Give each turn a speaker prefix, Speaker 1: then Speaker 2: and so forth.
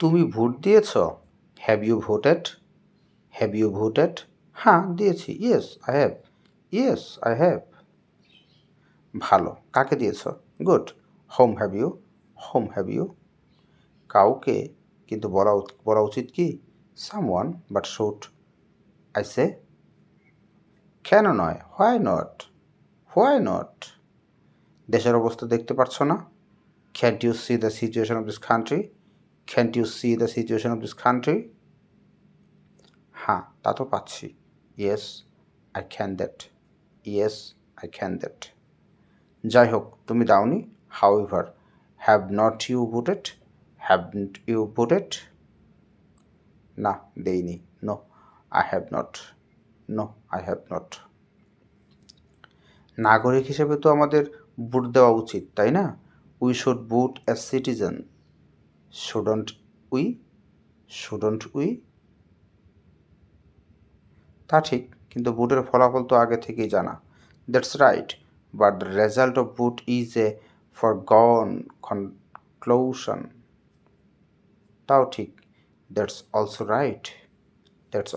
Speaker 1: তুমি ভোট দিয়েছ? Have you voted have you voted হ্যাঁ দিয়েছি। Yes I have yes I have ভালো। কাকে দিয়েছ? Good whom have you whom have you কাউকে, কিন্তু বলা বলা উচিত কি? Someone but should I say কেন নয়? হোয়াই নট হোয়াই নট দেশের অবস্থা দেখতে পারছ না? Can't you see the situation of this country can't you see the situation of this country হ্যাঁ তা তো পাচ্ছি। Yes I can that yes I can that যাই হোক, তুমি দাওনি। However have not you voted have you voted না, দেইনি। No I have not no I have not নাগরিক হিসেবে তো আমাদের ভোট দেওয়া উচিত, তাই না? We should vote as citizen shouldn't we shouldn't we তা ঠিক, কিন্তু বুটের ফলাফল তো আগে থেকেই জানা। That's right but the result of vote is a foregone conclusion তাও ঠিক দ্যাটস অলসো রাইট দ্যাটস